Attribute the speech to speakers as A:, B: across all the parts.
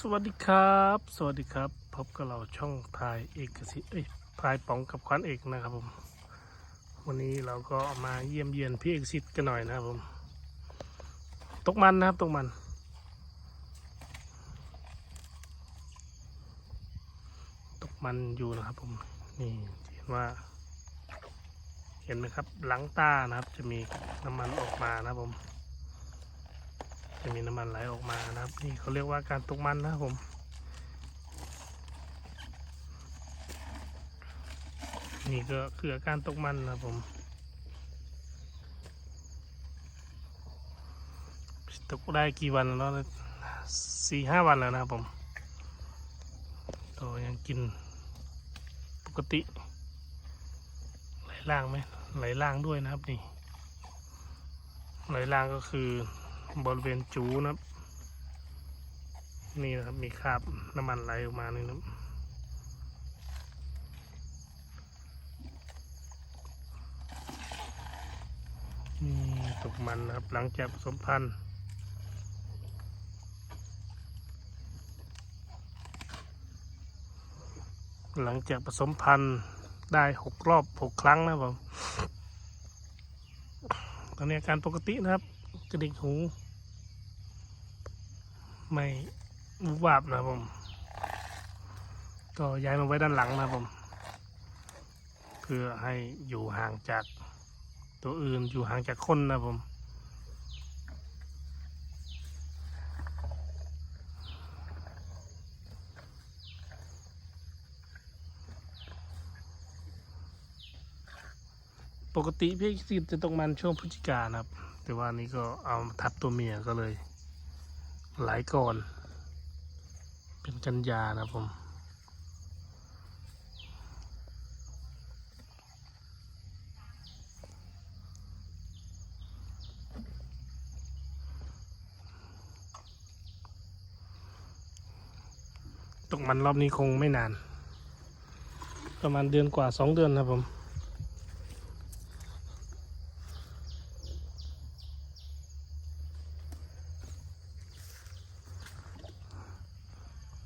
A: สวัสดีครับ สวัสดีครับ พบกับเราช่องพายเอกสิเอ้ยพายป๋องกับควานเอกนะครับผม วันนี้เราก็มาเยี่ยมเยียนพี่เอกสิทธิ์กันหน่อยนะครับผม ตกมันนะครับตกมัน ตกมันอยู่นะครับผม นี่เห็นว่า เห็นไหมครับ หลังตานะครับ จะมีน้ำมันออกมานะครับผม จะมีน้ำมันไหลออกมานะครับ นี่เขาเรียกว่าการตกมันนะครับผมนี่ก็คืออาการตกมันนะผมตกได้กี่วันแล้วนะสี่ห้าวันแล้วนะครับผมก็ยังกินปกติ ไหลล่างไหมไหลล่างด้วยนะครับนี่ไหลล่างก็คือ บริเวณจูนะครับ นี่นะครับมีคราบน้ำมันไหลออกมานี่นะครับนี่ตกมันนะครับหลังจากผสมพันธุ์หลังจากผสมพันธุ์ได้หกรอบหกครั้งนะครับผมตอนนี้อาการปกตินะครับ กระดิกหู ไม่วูบวาบนะครับผม ก็ย้ายมาไว้ด้านหลังนะครับผม เพื่อให้อยู่ห่างจากตัวอื่นอยู่ห่างจากคนนะครับผมปกติพี่สิจะต้องมันช่วงพฤศจิกานะครับ แต่ว่านี้ก็เอาทับตัวเมียก็เลย หลายก่อน เป็นกันยานะผมตกมันรอบนี้คงไม่นาน ประมาณเดือนกว่าสองเดือนนะครับผม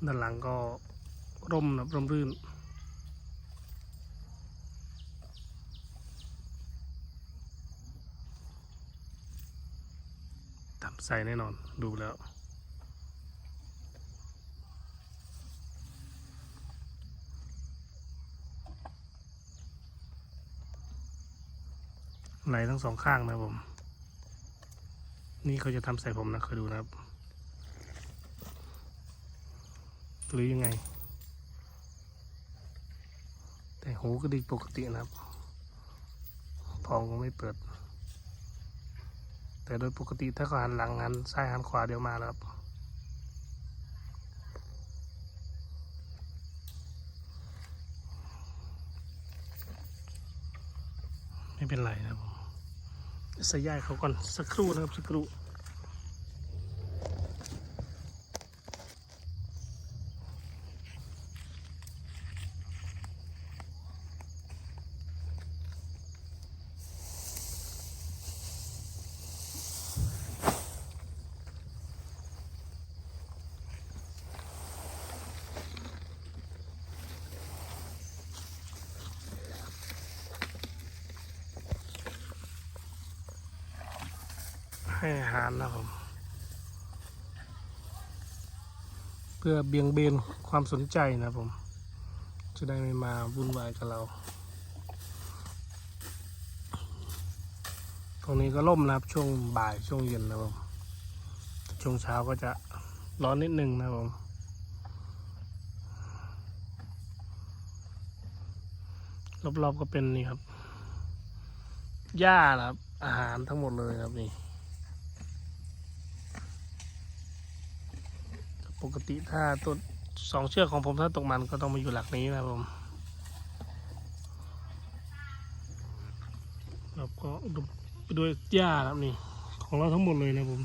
A: ด้านหลังก็ร่มนะร่มรื่น ทำใส่แน่นอนดูแล้วไหลทั้งสองข้างนะผม นี่เขาจะทำใส่ผมนะเคยดูนะครับ หรือยังไง แต่หูก็ดีปกตินะครับพองก็ไม่เปิด แต่โดยปกติถ้าขาหันหลังหันซ้ายหันขวาเดี๋ยวมาแล้วครับไม่เป็นไรนะครับผมใส่ย่ายเขาก่อนสักครู่นะครับสักครู่ ให้อาหารนะครับผมเพื่อเบี่ยงเบนความสนใจนะผม จะได้ไม่มาวุ่นวายกับเรา ตรงนี้ก็ล่มนะครับช่วงบ่ายช่วงเย็นนะครับผมช่วงเช้าก็จะร้อนนิดนึงนะครับผมรอบๆก็เป็นนี่ครับหญ้านะครับอาหารทั้งหมดเลยครับนี่ ปกติถ้าตัวสองเชือกของผมถ้าตกมันก็ต้องมาอยู่หลักนี้นะผมแล้วก็ด้วยหญ้าครับนี่ ของเราทั้งหมดเลยนะผม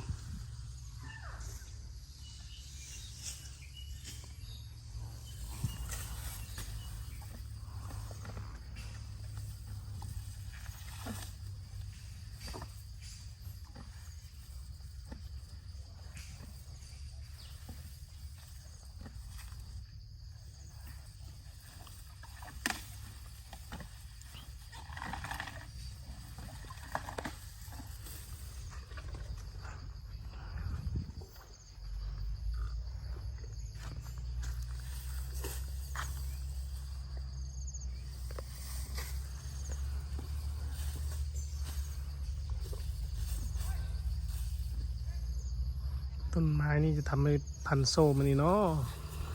A: ต้นไม้นี่จะทำให้พันโซ่มันนี่เนาะ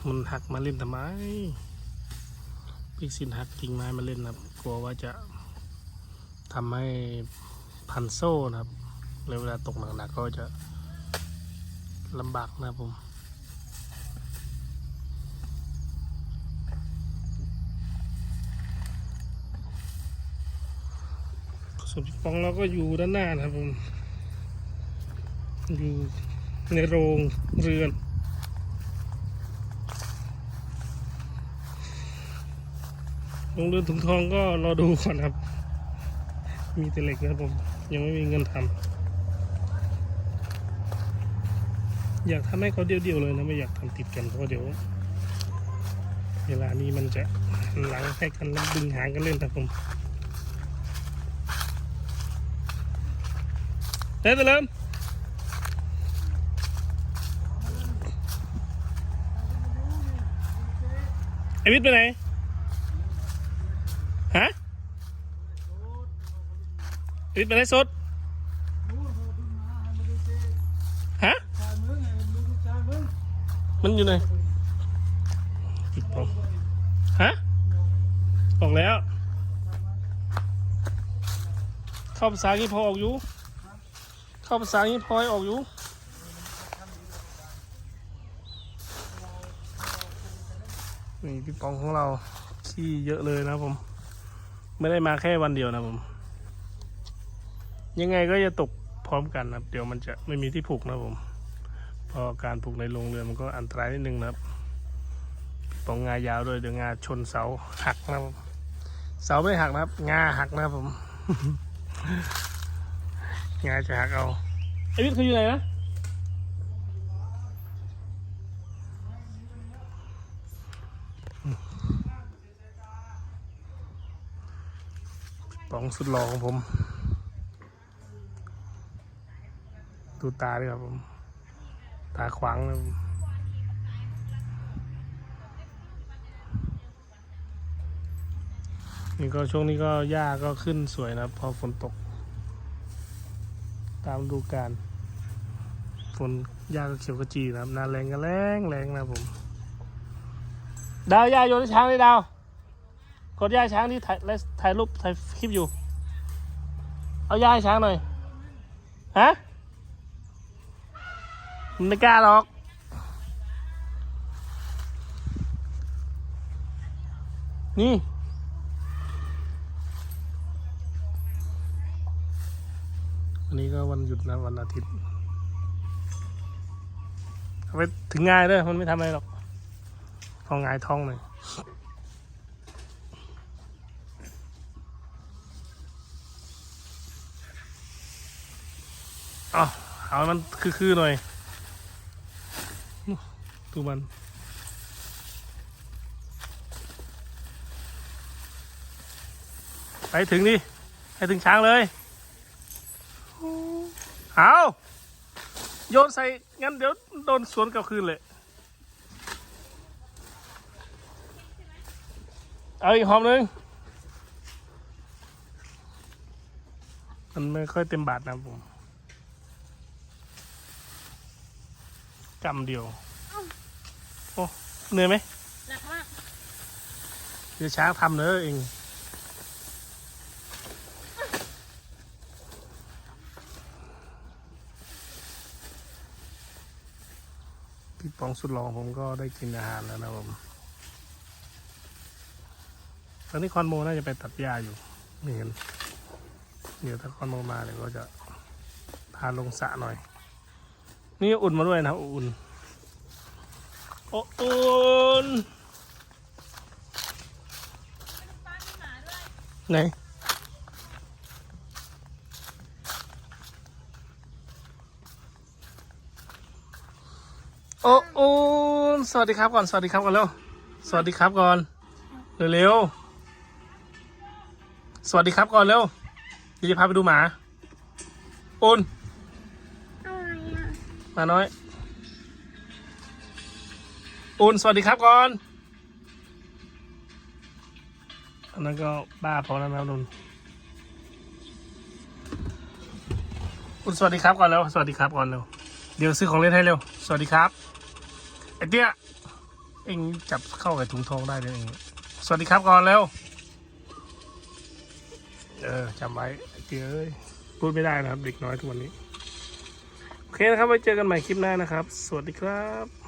A: มันหักมาเล่นทำไมพิกซินหักกิ่งไม้มาเล่นนะครับ กลัวว่าจะทำให้พันโซ่นะครับแล้วเวลาตกหนักๆก็จะลำบากนะครับผมส่วนพี่ปองเราก็อยู่ด้านหน้านะครับผมอยู่ ในโรงเรือน โรงเรือนถุงทองก็รอดูก่อนครับ มีแต่เหล็กนะครับผม ยังไม่มีเงินทำอยากทำให้เขาเดี่ยวๆเลยนะไม่อยากทำติดกันเพราะเดี๋ยวเวลานี้มันจะหลังให้กันแล้วดึงหางกันเล่นครับผมเต้นไปเลย ไอวิทย์ไปไหน ฮะไอวิทย์ไปไหนสดฮะ มันอยู่ไหนปิดปองฮะ ออกแล้ว เข้าภาษาอังกฤษพอออกอยู่ เข้าภาษาอังกฤษพอออกอยู่ นี่พี่ปองของเราขี้เยอะเลยนะผม ไม่ได้มาแค่วันเดียวนะผม ยังไงก็จะตกพร้อมกันนะครับ เดี๋ยวมันจะไม่มีที่ผูกนะผมเพอการผูกในโรงเรือนมันก็อันตรายนิดนึงนะครับปองงายาวด้วยเดี๋ยวงาชนเสาหักนะครับเสาไม่หักนะครับ งาหักนะครับผม งาจะหักเอาไอวิทย์เขาอยู่ไหนนะ ปองสุดหล่อของผม ดูตาด้วยครับผม ตาขวางเลยผมนี่ก็ช่วงนี้ก็หญ้าก็ขึ้นสวยนะพอฝนตก ตามดูกาลฝนหญ้าก็เขียวขจีนะครับนาแรงก็แรงแรงนะผม ดาวหญ้าโยนช้างเลยดาว กดหญ้าช้างที่ถ่ายและถ่ายรูปถ่ายคลิปอยู่ เอาหญ้าช้างหน่อย ฮะมันไม่กล้าหรอก นี่วันนี้ก็วันหยุดนะวันอาทิตย์ไปถึงง่ายเลยมันไม่ทำอะไรหรอกเอาง่ายท้องเลย เอาเอามันคือๆหน่อยดูมันไปถึงดิให้ถึงช้างเลย เอาโยนใส่ งั้นเดี๋ยวโดนสวนกลับคืนเลย เอาอีกหอมหนึ่งมันไม่ค่อยเต็มบาทนะผม กำเดียว โอ้เหนื่อยไหม
B: หนักมาก
A: เดี๋ยวช้างทำเนอะเองพี่ปองสุดหล่อของผมก็ได้กินอาหารแล้วนะผมตอนนี้คอนโมน่าจะไปตัดหญ้าอยู่ไม่เห็นเดี๋ยวถ้าคอนโมมาเดี๋ยวก็จะพาลงสระหน่อย นี่อุ่นมาด้วยนะอุ่นโอ้อุ่นไหนโอ้โอสวัสดีครับก่อนสวัสดีครับก่อนเร็วสวัสดีครับก่อนเร็วๆสวัสดีครับก่อนเร็วเดี๋ยวจะพาไปดูหมาอุ่น มาน้อยตูนสวัสดีครับก่อน อันนั้นก็บ้าพอแล้วนะนุ่นอุณสวัสดีครับก่อนแล้วสวัสดีครับก่อนแล้วเดี๋ยวซื้อของเล่นให้เร็วสวัสดีครับไอเตี้ยเองจับเข้ากับถุงทองได้เลยเองสวัสดีครับก่อนแล้วเออจำไว้ไอเตี้ยพูดไม่ได้นะครับเด็กน้อยทุกวันนี้ โอเคนะครับไว้เจอกันใหม่คลิปหน้านะครับ สวัสดีครับ